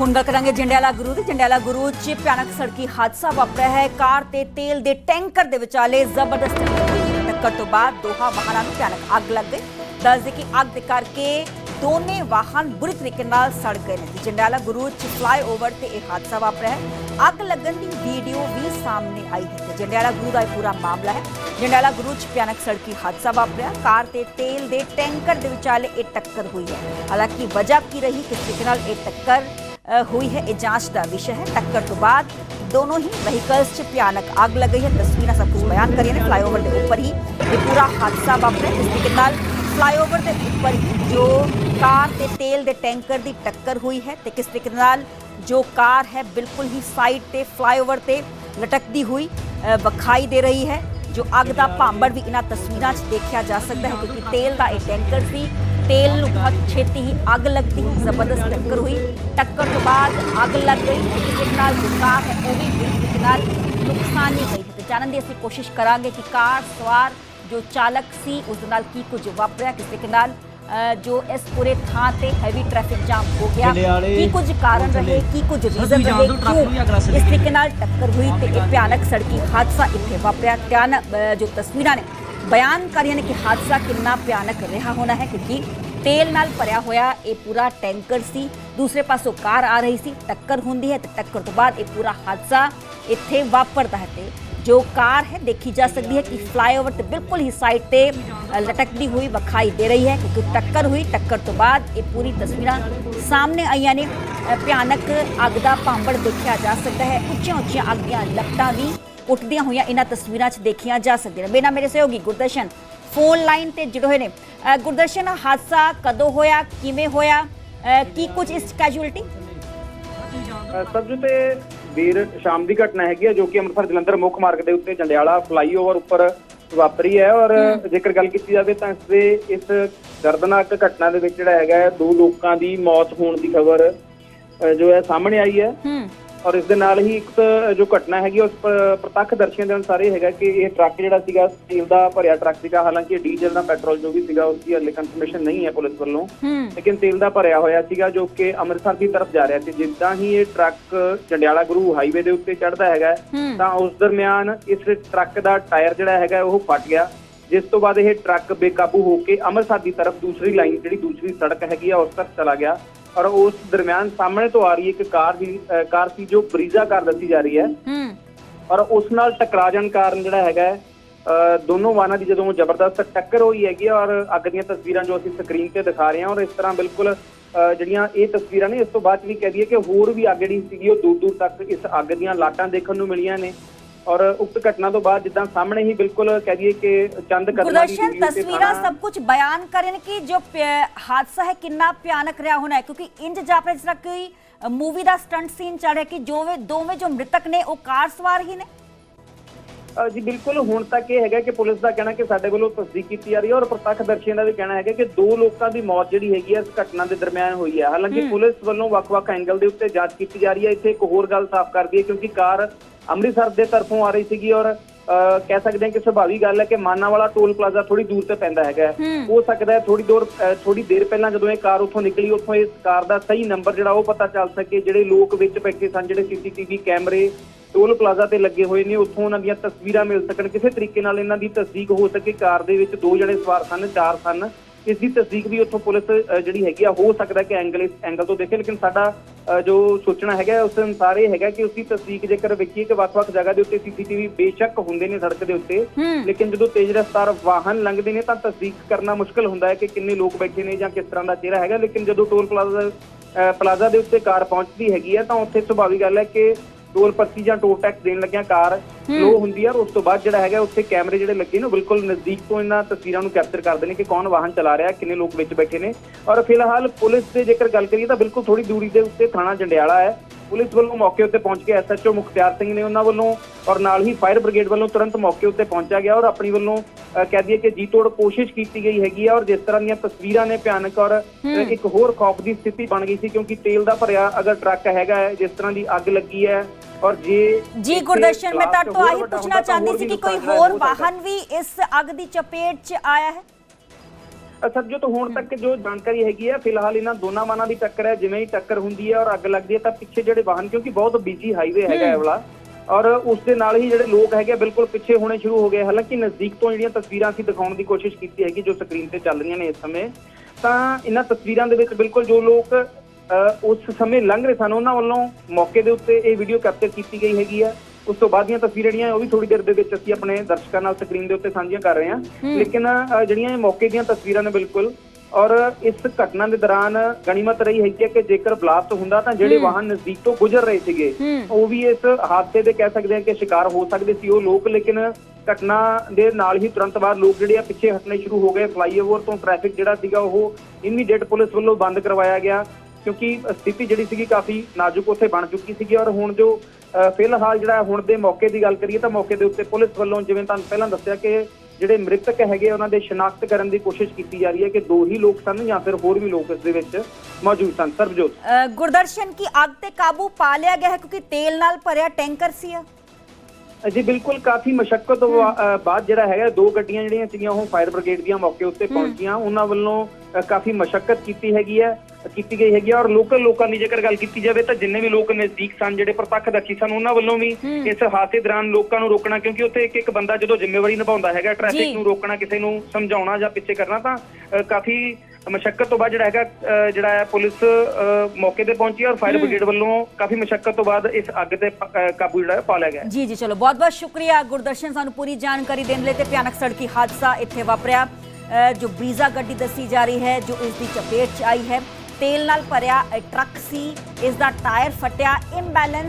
ਹੁਣ ਗੱਲ ਕਰਾਂਗੇ ਜੰਡਿਆਲਾ ਗੁਰੂ ਦੀ ਜੰਡਿਆਲਾ ਗੁਰੂ 'ਚ ਭਿਆਨਕ ਸੜਕੀ ਹਾਦਸਾ ਵਾਪਰਿਆ ਹੈ। ਕਾਰ ਤੇ ਤੇਲ ਦੇ ਟੈਂਕਰ ਦੇ ਵਿਚਾਲੇ ਜ਼ਬਰਦਸਤ ਟੱਕਰ ਤੋਂ ਬਾਅਦ ਦੋਹਾਂ ਵਾਹਨਾਂ ਨੂੰ ਭਿਆਨਕ ਅੱਗ ਲੱਗ ਗਈ। ਦੱਸਦੇ ਕਿ ਅੱਗ ਦੇ ਕਰਕੇ ਦੋਨੇ ਵਾਹਨ ਬੁਰੀ ਤਰੀਕੇ ਨਾਲ ਸੜ ਗਏ ਨੇ। ਜੰਡਿਆਲਾ ਗੁਰੂ 'ਚ ਫਲਾਈਓਵਰ ਤੇ ਇਹ ਹਾਦਸਾ ਵਾਪਰਿਆ ਹੈ। ਅੱਗ ਲੱਗਣ ਦੀ ਵੀਡੀਓ ਵੀ ਸਾਹਮਣੇ ਆਈ ਹੈ ਜੰਡਿਆਲਾ ਗੁਰੂ ਦਾ ਇਹ ਪੂਰਾ ਮਾਮਲਾ ਹੈ। ਜੰਡਿਆਲਾ ਗੁਰੂ 'ਚ ਭਿਆਨਕ ਸੜਕੀ ਹਾਦਸਾ ਵਾਪਰਿਆ। ਕਾਰ ਤੇ ਤੇਲ ਦੇ ਟੈਂਕਰ ਦੇ ਵਿਚਾਲੇ ਇਹ ਟੱਕਰ ਹੋਈ ਹੈ। ਹਾਲਾਂਕਿ ਵਜ੍ਹਾ ਕੀ ਰਹੀ, ਕਿਸ ਤਰੀਕੇ ਨਾਲ ਇਹ ਟੱਕਰ ਅ, ਹੋਈ ਹੈ ਇਹ ਜਾਂਚ ਦਾ ਵਿਸ਼ਾ ਹੈ ਟੱਕਰ ਤੋਂ ਬਾਅਦ ਦੋਨੋਂ ਹੀ ਵਹੀਕਲਸ 'ਚ ਭਿਆਨਕ ਅੱਗ ਲੱਗ ਗਈ ਹੈ ਤਸਵੀਰਾਂ ਸਭ ਕੁਝ ਬਿਆਨ ਕਰੀਆਂ ਨੇ ਫਲਾਈਓਵਰ ਦੇ ਉੱਪਰ ਹੀ ਇਹ ਪੂਰਾ ਹਾਦਸਾ ਵਾਪਰਿਆ ਇਸ ਤਰੀਕੇ ਨਾਲ ਫਲਾਈਓਵਰ ਦੇ ਉੱਪਰ ਹੀ ਜੋ ਕਾਰ ਤੇ ਤੇਲ ਦੇ ਟੈਂਕਰ ਦੀ ਟੱਕਰ ਹੋਈ ਹੈ ਤੇ ਕਿਸ ਤਰੀਕੇ ਨਾਲ ਜੋ ਕਾਰ ਹੈ ਬਿਲਕੁਲ ਹੀ ਸਾਈਡ ਤੇ ਫਲਾਈਓਵਰ ਤੇ ਲਟਕਦੀ ਹੋਈ ਅ, ਵਿਖਾਈ ਦੇ ਰਹੀ ਹੈ ਜੋ ਅੱਗ ਦਾ ਭਾਂਬੜ ਵੀ ਇਹਨਾਂ ਤਸਵੀਰਾਂ 'ਚ ਦੇਖਿਆ ਜਾ ਸਕਦਾ ਹੈ ਕਿਉਂਕਿ ਤੇਲ ਦਾ ਇਹ ਟੈਂਕਰ ਸੀ ਤੇਲ ਨੂੰ ਬਹੁਤ ਛੇਤੀ ਹੀ ਅੱਗ ਲੱਗਦੀ ਜ਼ਬਰਦਸਤ ਟੱਕਰ ਹੋਈ। ਟੱਕਰ ਤੋਂ ਬਾਅਦ ਅੱਗ ਲੱਗ ਗਈ। ਕਿਸੇ ਨਾਲ ਜੋ ਕਾਰ ਹੈ ਉਹ ਵੀ ਬੁਰੀ ਨਾਲ ਨੁਕਸਾਨੀ ਹੈ ਤੇ ਜਾਣਨ ਦੀ ਅਸੀਂ ਕੋਸ਼ਿਸ਼ ਕਰਾਂਗੇ ਕਿ ਕਾਰ ਸਵਾਰ ਜੋ ਚਾਲਕ ਸੀ ਉਸ ਨਾਲ ਕੀ ਕੁਝ ਵਾਪਰਿਆ ਕਿਸ ਤਰੀਕੇ ਨਾਲ ਜੋ ਇਸ ਪੂਰੇ ਥਾਂ ਤੇ ਹੈਵੀ ਟ੍ਰੈਫਿਕ ਜਾਮ ਹੋ ਗਿਆ। ਕੀ ਕੁਝ ਕਾਰਨ ਰਹੇ ਕੀ ਕੁਝ ਰੀਜ਼ਨ ਰਹੇ ਕਿਉਂ ਇਸ। ਤਰੀਕੇ ਨਾਲ ਟੱਕਰ ਹੋਈ ਤੇ ਇਹ ਭਿਆਨਕ ਸੜਕੀ ਹਾਦਸਾ ਇੱਥੇ ਵਾਪਰਿਆ। ਧਿਆਨ ਜੋ ਤਸਵੀਰਾਂ ਨੇ ਬਿਆਨ ਕਰ ਰਹੀਆਂ ਕਿ ਹਾਦਸਾ ਕਿੰਨਾ ਭਿਆਨਕ ਰਿਹਾ ਹੋਣਾ ਹੈ ਕਿਉਂਕਿ ਤੇਲ ਨਾਲ ਭਰਿਆ ਹੋਇਆ ਇਹ ਪੂਰਾ ਟੈਂਕਰ ਸੀ। ਦੂਸਰੇ ਪਾਸੋਂ ਕਾਰ ਆ ਰਹੀ ਸੀ, ਟੱਕਰ ਹੁੰਦੀ ਹੈ ਤੇ ਟੱਕਰ ਤੋਂ ਬਾਅਦ ਇਹ ਪੂਰਾ ਹਾਦਸਾ ਇੱਥੇ ਵਾਪਰਦਾ ਹੈ ਤੇ ਜੋ ਕਾਰ ਹੈ, ਦੇਖੀ ਜਾ ਸਕਦੀ ਹੈ ਕਿ ਫਲਾਈਓਵਰ ਤੇ ਬਿਲਕੁਲ ਹੀ ਸਾਈਡ ਤੇ ਲਟਕਦੀ ਹੋਈ ਵਿਖਾਈ ਦੇ ਰਹੀ ਹੈ ਕਿਉਂਕਿ ਟੱਕਰ ਹੋਈ, ਟੱਕਰ ਤੋਂ ਬਾਅਦ ਇਹ ਪੂਰੀ ਤਸਵੀਰਾਂ ਸਾਹਮਣੇ ਆਈਆਂ ਨੇ। ਭਿਆਨਕ ਅੱਗ ਦਾ ਭਾਂਬੜ ਦੇਖਿਆ ਜਾ ਸਕਦਾ ਹੈ। ਉੱਚੀਆਂ ਉੱਚੀਆਂ ਅੱਗ ਦੀਆਂ ਲਪਟਾਂ ਵੀ ਉੱਠਦੀਆਂ ਹੋਈਆਂ ਇਹਨਾਂ ਤਸਵੀਰਾਂ 'ਚ ਦੇਖੀਆਂ ਜਾ ਸਕਦੀਆਂ ਨੇ। ਮੇਰਾ ਮੇਰੇ ਸਹਿਯੋਗੀ ਗੁਰਦਰਸ਼ਨ ਫੋਨ ਲਾਈਨ ਤੇ ਜੁੜੇ ਹੋਏ ਨੇ। ਗੁਰਦਰਸ਼ਨ ਹਾਦਸਾ ਕਦੋਂ ਹੋਇਆ? ਕਿਵੇਂ ਹੋਇਆ? ਕੀ ਕੁਝ ਇਸ ਕੈਜੂਅਲਟੀ ਸਬਜੂ ਤੇ ਵੀਰ ਸ਼ਾਮ ਦੀ ਘਟਨਾ ਹੈਗੀ ਹੈ ਜੋ ਕਿ ਅੰਮ੍ਰਿਤਸਰ ਜਲੰਧਰ ਮੁੱਖ ਮਾਰਗ ਦੇ ਉੱਤੇ ਜੰਡਿਆਲਾ ਫਲਾਈਓਵਰ ਉੱਪਰ ਵਾਪਰੀ ਹੈ ਔਰ ਜੇਕਰ ਗੱਲ ਕੀਤੀ ਜਾਵੇ ਤਾਂ ਇਸ ਦੇ ਇਸ ਦਰਦਨਾਕ ਘਟਨਾ ਦੇ ਵਿੱਚ ਜਿਹੜਾ ਹੈਗਾ ਦੋ ਲੋਕਾਂ ਦੀ ਮੌਤ ਹੋਣ ਦੀ ਖਬਰ ਜੋ ਹੈ ਸਾਹਮਣੇ ਆਈ ਹੂੰ। ਔਰ ਇਸ ਦੇ ਨਾਲ ਹੀ ਇੱਕ ਜੋ ਘਟਨਾ ਹੈਗੀ ਉਸ ਪ੍ਰਤੱਖ ਦਰਸ਼ੀਆਂ ਦੇ ਅਨੁਸਾਰ ਇਹ ਹੈਗਾ ਕਿ ਇਹ ਟਰੱਕ ਜਿਹੜਾ ਸੀਗਾ ਸਟੀਲ ਦਾ ਭਰਿਆ ਟਰੱਕ ਸੀਗਾ ਹਾਲਾਂਕਿ ਇਹ ਡੀਜ਼ਲ ਦਾ ਪੈਟਰੋਲ ਜੋ ਵੀ ਸੀਗਾ ਉਸ ਦੀ ਹਾਲੇ ਕਨਫਰਮੇਸ਼ਨ ਨਹੀਂ ਹੈ ਪੁਲਿਸ ਵੱਲੋਂ। ਲੇਕਿਨ ਤੇਲ ਦਾ ਭਰਿਆ ਹੋਇਆ ਸੀਗਾ ਜੋ ਕਿ ਅੰਮ੍ਰਿਤਸਰ ਦੀ ਤਰਫ ਜਾ ਰਿਹਾ ਸੀ ਜਿੱਦਾਂ ਹੀ ਇਹ ਟਰੱਕ ਜੰਡਿਆਲਾ ਗੁਰੂ ਹਾਈਵੇ ਦੇ ਉੱਤੇ ਚੜਦਾ ਹੈਗਾ। ਤਾਂ ਉਸ ਦਰਮਿਆਨ ਇਸ ਟਰੱਕ ਦਾ ਟਾਇਰ ਜਿਹੜਾ ਹੈਗਾ ਉਹ ਫਟ ਗਿਆ। ਜਿਸ ਤੋਂ ਬਾਅਦ ਇਹ ਟਰੱਕ ਬੇਕਾਬੂ ਹੋ ਕੇ ਅੰਮ੍ਰਿਤਸਰ ਦੀ ਤਰਫ ਦੂਸਰੀ ਲਾਈਨ ਜਿਹੜੀ ਦੂਸਰੀ ਸੜਕ ਹੈਗੀ ਆ ਉਸ ਤਰਫ ਚਲਾ ਗਿਆ। ਔਰ ਉਸ ਦਰਮਿਆਨ ਸਾਹਮਣੇ ਤੋਂ ਆ ਰਹੀ ਇੱਕ ਕਾਰ ਦੀ ਕਾਰ ਸੀ ਜੋ ਬਰੀਜ਼ਾ ਕਾਰ ਦੱਸੀ ਜਾ ਰਹੀ ਹੈ। ਹੂੰ। ਔਰ ਉਸ ਨਾਲ ਟਕਰਾ ਜਾਣ ਕਾਰਨ ਜਿਹੜਾ ਹੈਗਾ ਦੋਨੋਂ ਵਾਹਨਾਂ ਦੀ ਜਦੋਂ ਜ਼ਬਰਦਸਤ ਟੱਕਰ ਹੋਈ ਹੈਗੀ ਔਰ ਅੱਗ ਦੀਆਂ ਤਸਵੀਰਾਂ ਜੋ ਅਸੀਂ ਸਕਰੀਨ ਤੇ ਦਿਖਾ ਰਹੇ ਹਾਂ ਔਰ ਇਸ ਤਰ੍ਹਾਂ ਬਿਲਕੁਲ ਜਿਹੜੀਆਂ ਇਹ ਤਸਵੀਰਾਂ ਨੇ ਇਸ ਤੋਂ ਬਾਅਦ ਵੀ ਕਹਿ ਦਈਏ ਕਿ ਹੋਰ ਵੀ ਅੱਗ ਜਿਹੜੀ ਸੀਗੀ ਉਹ ਦੂਰ ਦੂਰ ਤੱਕ ਇਸ ਅੱਗ ਦੀਆਂ ਲਾਟਾਂ ਦੇਖਣ ਨੂੰ ਮਿਲੀਆਂ ਨੇ। ਔਰ ਉਕਤ ਘਟਨਾ ਤੋਂ ਬਾਅਦ ਜਿੱਦਾਂ ਸਾਹਮਣੇ ਹੀ ਬਿਲਕੁਲ ਕਹਿ ਦਈਏ ਕਿ ਚੰਦ ਕਦਮਾਂ ਦੀ ਦੂਰੀ ਤਸਵੀਰਾਂ ਥਾਣਾ- ਸਭ ਕੁਝ ਬਿਆਨ ਕਰ ਰਹੇ ਨੇ ਕਿ ਜੋ ਪ- ਹਾਦਸਾ ਹੈ ਕਿੰਨਾ ਭਿਆਨਕ ਰਿਹਾ ਹੋਣਾ ਹੈ? ਕਿਉਂਕਿ ਇੰਜ ਜਾਪਦਾ ਜਿਸ ਤਰ੍ਹਾਂ ਕੋਈ ਮੂਵੀ ਦਾ ਸਟੰਟ ਸੀਨ ਚੱਲ ਰਿਹਾ ਕਿ ਜੋ ਦੋਵੇਂ ਜੋ ਮ੍ਰਿਤਕ ਨੇ ਉਹ ਕਾਰ ਸਵਾਰ ਹੀ ਨੇ। ਜੀ ਬਿਲਕੁਲ ਹੁਣ ਤੱਕ ਇਹ ਹੈਗਾ ਕਿ ਪੁਲਿਸ ਦਾ ਕਹਿਣਾ ਕਿ ਸਾਡੇ ਵੱਲੋਂ ਤਸਦੀਕ ਕੀਤੀ ਜਾ ਰਹੀ ਹੈ ਔਰ ਪ੍ਰਤੱਖ ਦਰਸ਼ੀਆਂ ਦਾ ਵੀ ਕਹਿਣਾ ਹੈਗਾ ਕਿ ਦੋ ਲੋਕਾਂ ਦੀ ਮੌਤ ਜਿਹੜੀ ਹੈਗੀ ਹੈ ਇਸ ਘਟਨਾ ਦੇ ਦਰਮਿਆਨ ਹੋਈ ਹੈ। ਹਾਲਾਂਕਿ ਪੁਲਿਸ ਵੱਲੋਂ ਵੱਖ-ਵੱਖ ਐਂਗਲ ਦੇ ਉੱਤੇ ਜਾਂਚ ਕੀਤੀ ਜਾ ਰਹੀ ਹੈ। ਇੱਥੇ ਇੱਕ ਹੋਰ ਗੱਲ ਸਾਫ਼ ਕਰ ਦਈਏ ਕਿਉਂਕਿ ਕਾਰ ਅੰਮ੍ਰਿਤਸਰ ਦੇ ਤਰਫੋਂ ਆ ਰਹੀ ਸੀਗੀ ਔਰ ਕਹਿ ਸਕਦੇ ਹਾਂ ਕਿ ਸੁਭਾਵੀ ਗੱਲ ਹੈ ਕਿ ਮਾਨਾ ਵਾਲਾ ਟੋਲ ਪਲਾਜ਼ਾ ਥੋੜੀ ਦੂਰ ਤੇ ਪੈਂਦਾ ਹੈਗਾ। ਹੈ। ਸਕਦਾ ਹੈ ਥੋੜੀ ਦੂਰ ਥੋੜੀ ਦੇਰ ਪਹਿਲਾਂ ਜਦੋਂ ਇਹ ਕਾਰ ਉੱਥੋਂ ਨਿਕਲੀ ਉੱਥੋਂ ਇਸ ਕਾਰ ਦਾ ਸਹੀ ਨੰਬਰ ਜਿਹੜਾ ਉਹ ਪਤਾ ਚੱਲ ਸਕੇ। ਜਿਹੜੇ ਲੋਕ ਵਿੱਚ ਬੈਠੇ ਸਨ ਜਿਹੜੇ ਸੀਸੀਟੀਵੀ ਕੈਮਰੇ ਟੋਲ ਪਲਾਜ਼ਾ ਤੇ ਲੱਗੇ ਹੋਏ ਨੇ ਉੱਥੋਂ ਉਹਨਾਂ ਦੀਆਂ ਤਸਵੀਰਾਂ ਮਿਲ ਸਕਣ। ਕਿਸੇ ਤਰੀਕੇ ਨਾਲ ਇਹਨਾਂ ਦੀ ਤਸਦੀਕ ਹੋ ਸਕੇ ਕਾਰ ਦੇ ਵਿੱਚ ਦੋ ਜਣੇ ਸਵਾਰ ਸਨ ਚਾਰ ਸਨ। ਇਸ ਦੀ ਤਸਦੀਕ ਵੀ ਉੱਥੋਂ ਪੁਲਿਸ ਜਿਹੜੀ ਹੈਗੀ ਆ ਹੋ ਸਕਦਾ ਕਿ ਐਂਗਲ ਇਸ ਐਂਗਲ ਤੋਂ ਦੇਖੇ ਲੇਕਿਨ ਸਾਡਾ ਜੋ ਸੋਚਣਾ ਹੈਗਾ ਉਸ ਅਨੁਸਾਰ ਇਹ ਹੈਗਾ ਕਿ ਉਸ ਦੀ ਤਸਦੀਕ ਜੇਕਰ ਵੇਖੀਏ ਕਿ ਵੱਖ-ਵੱਖ ਜਗ੍ਹਾ ਦੇ ਉੱਤੇ ਸੀਸੀਟੀਵੀ ਬੇਸ਼ੱਕ ਹੁੰਦੇ ਨੇ ਸੜਕ ਦੇ ਉੱਤੇ ਲੇਕਿਨ ਜਦੋਂ ਤੇਜ਼ ਰਫ਼ਤਾਰ ਵਾਹਨ ਲੰਘਦੇ ਨੇ ਤਾਂ ਤਸਦੀਕ ਕਰਨਾ ਮੁਸ਼ਕਲ ਹੁੰਦਾ ਹੈ ਕਿ ਕਿੰਨੇ ਲੋਕ ਬੈਠੇ ਨੇ ਜਾਂ ਕਿਸ ਤਰ੍ਹਾਂ ਦਾ ਚਿਹਰਾ ਹੈਗਾ। ਲੇਕਿਨ ਜਦੋਂ ਟੋਲ ਪਲਾਜ਼ਾ ਪਲਾਜ਼ਾ ਦੇ ਉੱਤੇ ਕਾਰ ਪਹੁੰਚਦੀ ਹੈਗੀ ਹੈ ਤਾਂ ਉੱਥੇ ਸੁਭਾਵਿਕ ਗੱਲ ਹੈ ਕਿ ਟੋਲ ਪਰਚੀ ਜਾਂ ਟੋਲ ਟੈਕਸ ਦੇਣ ਲੱਗਿਆ ਕਾਰ ਲੋ ਹੁੰਦੀ ਔਰ ਉਸ ਤੋਂ ਬਾਅਦ ਜਿਹੜਾ ਹੈਗਾ ਉੱਥੇ ਕੈਮਰੇ ਜਿਹੜੇ ਲੱਗੇ ਨੇ ਬਿਲਕੁਲ ਨਜ਼ਦੀਕ ਤੋਂ ਇਹਨਾਂ ਤਸਵੀਰਾਂ ਨੂੰ ਕੈਪਚਰ ਕਰਦੇ ਨੇ ਕਿ ਕੌਣ ਵਾਹਨ ਚਲਾ ਰਿਹਾ ਕਿੰਨੇ ਲੋਕ ਵਿੱਚ ਬੈਠੇ ਨੇ। ਔਰ ਫਿਲਹਾਲ ਪੁਲਿਸ ਦੇ ਜੇਕਰ ਗੱਲ ਕਰੀਏ ਤਾਂ ਬਿਲਕੁਲ ਥੋੜੀ ਦੂਰੀ ਦੇ ਉੱਤੇ ਥਾਣਾ ਜੰਡਿਆਲਾ ਹੈ। ਪੁਲਿਸ ਵੱਲੋਂ ਮੌਕੇ ਉੱਤੇ ਪਹੁੰਚ ਕੇ ਐਸਐਚਓ ਮੁਖਤਿਆਰ ਸਿੰਘ ਨੇ ਉਹਨਾਂ ਵੱਲੋਂ ਔਰ ਨਾਲ ਹੀ ਫਾਇਰ ਬ੍ਰਿਗੇਡ ਵੱਲੋਂ ਤੁਰੰਤ ਮੌਕੇ ਉੱਤੇ ਪਹੁੰਚਿਆ ਗਿਆ ਔਰ ਆਪਣੀ ਵੱਲੋਂ ਕਹਿ ਦਈਏ ਕਿ ਜੀ ਤੋੜ ਕੋਸ਼ਿਸ਼ ਕੀਤੀ ਗਈ ਹੈਗੀ ਔਰ ਜਿਸ ਤਰ੍ਹਾਂ ਦੀਆਂ ਤਸਵੀਰਾਂ ਨੇ ਭਿਆਨਕ ਔਰ ਇੱਕ ਹੋਰ ਖੌਫ ਦੀ ਸਥਿਤੀ ਬਣ ਗਈ ਸੀ ਕਿਉਂਕਿ ਤੇਲ ਦਾ ਭਰਿਆ ਅਗਰ ਟਰੱਕ ਹੈਗਾ ਜਿਸ ਤਰ੍ਹਾਂ ਦੀ ਅੱਗ ਲੱਗੀ ਹੈ ਔਰ ਜੇ ਜੀ ਗੁਰਦਰਸ਼ਨ ਮੈਂ ਤੋਂ ਹੋਰ ਆਹੀ ਪੁੱਛਣਾ ਹੁੰਦਾ ਤਾਂ ਚਾਹੁੰਦੀ ਸੀ ਕਿ ਕੋਈ ਹੋਰ। ਵਾਹਨ ਵੀ ਇਸ ਅੱਗ ਦੀ ਚਪੇਟ 'ਚ ਆਇਆ ਹੈ ਅ, ਸਰਬਜੋਤ ਹੁਣ ਤੱਕ ਜੋ ਜਾਣਕਾਰੀ ਹੈਗੀ ਹੈ ਫਿਲਹਾਲ ਇਹਨਾਂ ਦੋਨਾਂ ਵਾਹਨਾਂ ਦੀ ਟੱਕਰ ਹੈ ਜਿਵੇਂ ਹੀ ਟੱਕਰ ਹੁੰਦੀ ਹੈ ਔਰ ਅੱਗ ਲੱਗਦੀ ਹੈ ਤਾਂ ਪਿੱਛੇ ਜਿਹੜੇ ਵਾਹਨ ਕਿਉਂਕਿ ਬਹੁਤ ਬਿਜ਼ੀ ਹਾਈਵੇ ਹੈਗਾ ਇਹ ਵਾਲਾ ਔਰ ਉਸ ਦੇ ਨਾਲ ਹੀ ਜਿਹੜੇ ਲੋਕ ਹੈਗੇ ਆ, ਬਿਲਕੁਲ ਪਿੱਛੇ ਹੋਣੇ ਸ਼ੁਰੂ ਹੋ ਗਏ। ਹਾਲਾਂਕਿ ਨਜ਼ਦੀਕ ਤੋਂ ਜਿਹੜੀਆਂ ਤਸਵੀਰਾਂ ਅਸੀਂ ਦਿਖਾਉਣ ਦੀ ਕੋਸ਼ਿਸ਼ ਕੀਤੀ ਹੈਗੀ ਜੋ ਸਕਰੀਨ ਤੇ ਚੱਲ ਰਹੀਆਂ ਨੇ ਇਸ ਸਮੇਂ ਤਾਂ ਇਹਨਾਂ ਤਸਵੀਰਾਂ ਦੇ ਵਿੱਚ ਬਿਲਕੁਲ ਜੋ ਲੋਕ ਉਸ ਸਮੇਂ ਲੰਘ ਰਹੇ ਸਨ ਉਹਨਾਂ ਵੱਲੋਂ ਮੌਕੇ ਦੇ ਉੱਤੇ ਇਹ ਵੀਡੀਓ ਕੈਪਚਰ ਕੀਤੀ ਗਈ ਹੈਗੀ ਆ। ਉਸ ਤੋਂ ਬਾਅਦ ਦੀਆਂ ਤਸਵੀਰਾਂ ਜਿਹੜੀਆਂ ਉਹ ਵੀ ਥੋੜੀ ਦੇਰ ਦੇ ਵਿੱਚ ਅਸੀਂ ਆਪਣੇ ਦਰਸ਼ਕਾਂ ਨਾਲ ਸਕਰੀਨ ਦੇ ਉੱਤੇ ਸਾਂਝੀਆਂ ਕਰ ਰਹੇ ਹਾਂ। ਲੇਕਿਨ ਜਿਹੜੀਆਂ ਇਹ ਮੌਕੇ ਦੀਆਂ ਤਸਵੀਰਾਂ ਨੇ ਬਿਲਕੁਲ ਔਰ ਇਸ ਘਟਨਾ ਦੇ ਦੌਰਾਨ ਗਣੀਮਤ ਰਹੀ ਹੈ ਕਿ ਜੇਕਰ ਬਲਾਸਟ ਹੁੰਦਾ ਤਾਂ ਜਿਹੜੇ ਵਾਹਨ ਨਜ਼ਦੀਕ ਤੋਂ ਗੁਜ਼ਰ ਰਹੇ ਸੀਗੇ। ਉਹ ਵੀ ਇਸ ਹਾਦਸੇ ਦੇ ਕਹਿ ਸਕਦੇ ਹਾਂ ਕਿ ਸ਼ਿਕਾਰ ਹੋ ਸਕਦੇ ਸੀ ਉਹ ਲੋਕ ਲੇਕਿਨ ਘਟਨਾ ਦੇ ਨਾਲ ਹੀ ਤੁਰੰਤ ਬਾਅਦ ਲੋਕ ਜਿਹੜੇ ਆ ਪਿੱਛੇ ਹਟਣੇ ਸ਼ੁਰੂ ਹੋ ਗਏ। ਫਲਾਈਓਵਰ ਤੋਂ ਟ੍ਰੈਫਿਕ ਜਿਹੜਾ ਸੀਗਾ ਉਹ ਇਮੀਡੀਏਟ ਪੁਲਿਸ ਵੱਲੋਂ ਬੰਦ ਕਰਵਾਇਆ ਗਿਆ ਕਿਉਂਕਿ ਸਥਿਤੀ ਜਿਹੜੀ ਸੀਗੀ ਕਾਫੀ ਨਾਜ਼ੁਕ ਉੱਥੇ ਬਣ ਚੁੱਕੀ ਸੀਗੀ। ਔਰ ਹੁਣ ਜੋ ਫਿਲਹਾਲ ਜਿਹੜਾ ਹੁਣ ਦੇ ਮੌਕੇ ਦੀ ਗੱਲ ਕਰੀਏ ਤਾਂ ਮੌਕੇ ਦੇ ਉੱਤੇ ਪੁਲਿਸ ਵੱਲੋਂ ਜਿਵੇਂ ਤੁਹਾਨੂੰ ਪਹਿਲਾਂ ਦੱਸਿਆ ਕਿ ਜਿਹੜੇ ਮ੍ਰਿਤਕ ਹੈਗੇ ਉਹਨਾਂ ਦੇ ਸ਼ਨਾਖਤ ਕਰਨ ਦੀ ਕੋਸ਼ਿਸ਼ ਕੀਤੀ ਜਾ ਰਹੀ ਹੈ ਕਿ ਦੋ ਹੀ ਲੋਕ ਸਨ ਜਾਂ ਫਿਰ ਹੋਰ ਵੀ ਲੋਕ ਇਸ ਦੇ ਵਿੱਚ ਮੌਜੂਦ ਸਨ। ਸਰਬਜੋਤ। ਅ, ਗੁਰਦਰਸ਼ਨ ਕੀ ਅੱਗ ਤੇ ਕਾਬੂ ਪਾ ਲਿਆ ਗਿਆ ਹੈ ਕਿਉਂਕਿ ਤੇਲ ਨਾਲ ਭਰਿਆ ਟੈਂਕਰ ਸੀ ਇਹ? ਜੀ ਬਿਲਕੁਲ ਕਾਫੀ ਤੋਂ ਅ, ਬਾਅਦ ਜਿਹੜਾ ਹੈਗਾ ਦੋ ਗੱਡੀਆਂ ਜਿਹੜੀਆਂ ਸੀਗੀਆਂ ਉਹ ਫਾਇਰ ਬ੍ਰਿਗੇਡ ਦੀਆਂ ਮੌਕੇ ਉੱਤੇ ਪਹੁੰਚੀਆਂ। ਉਹਨਾਂ ਵੱਲੋਂ ਕਾਫੀ ਮਸ਼ੱਕਤ ਕੀਤੀ ਹੈਗੀ ਹੈ ਕੀਤੀ ਗਈ ਹੈਗੀ ਔਰ ਲੋਕਲ ਲੋਕਾਂ ਦੀ ਜੇਕਰ ਗੱਲ ਕੀਤੀ ਜਾਵੇ ਤਾਂ ਜਿੰਨੇ ਵੀ ਲੋਕ ਨਜ਼ਦੀਕ ਸਨ ਜਿਹੜੇ ਪ੍ਰਤੱਖਦਰਸ਼ੀ ਸਨ ਉਹਨਾਂ ਵੱਲੋਂ ਵੀ ਇਸ ਹਾਦਸੇ ਦੌਰਾਨ ਲੋਕਾਂ ਨੂੰ ਰੋਕਣਾ ਕਿਉਂਕਿ ਉੱਥੇ ਇੱਕ ਇੱਕ ਬੰਦਾ ਜਦੋਂ ਜ਼ਿੰਮੇਵਾਰੀ ਨਿਭਾਉਂਦਾ ਹੈਗਾ। ਟ੍ਰੈਫਿਕ ਨੂੰ ਰੋਕਣਾ ਕਿਸੇ ਨੂੰ ਸਮਝਾਉਣਾ ਜਾਂ ਪਿੱਛੇ ਕਰਨਾ ਤਾਂ ਕਾਫੀ ਮਸ਼ੱਕਤ ਤੋਂ ਬਾਅਦ ਜਿਹੜਾ ਹੈਗਾ ਜਿਹੜਾ ਹੈ ਪੁਲਿਸ ਮੌਕੇ ਤੇ ਪਹੁੰਚੀ ਔਰ ਫਾਇਰ ਬ੍ਰਿਗੇਡ ਵੱਲੋਂ ਕਾਫੀ ਮਸ਼ੱਕਤ ਤੋਂ ਬਾਅਦ ਇਸ ਅੱਗ ਤੇ ਕਾਬੂ ਜਿਹੜਾ ਪਾ ਲਿਆ ਗਿਆ। ਜੀ ਜੀ ਚਲੋ ਬਹੁਤ ਬਹੁਤ ਸ਼ੁਕਰੀਆ ਗੁਰਦਰਸ਼ਨ ਸਾਨੂੰ ਪੂਰੀ ਜਾਣਕਾਰੀ ਦੇਣ ਲਈ ਤੇ ਭਿਆਨਕ ਸੜਕੀ ਹਾਦਸਾ ਇੱਥੇ ਵਾਪਰਿਆ ਜੋ ਬਰੀਜ਼ਾ ਗੱਡੀ ਦੱਸੀ ਜਾ ਰਹੀ ਹੈ ਜੋ ਇਸ ਦੀ ਚਪੇਟ 'ਚ ਆਈ ਹੈ ਤੇਲ ਨਾਲ ਭਰਿਆ ਟਰੱਕ ਸੀ ਇਸ ਦਾ ਟਾਇਰ ਫਟਿਆ ਇੰਬੈਲੈਂਸ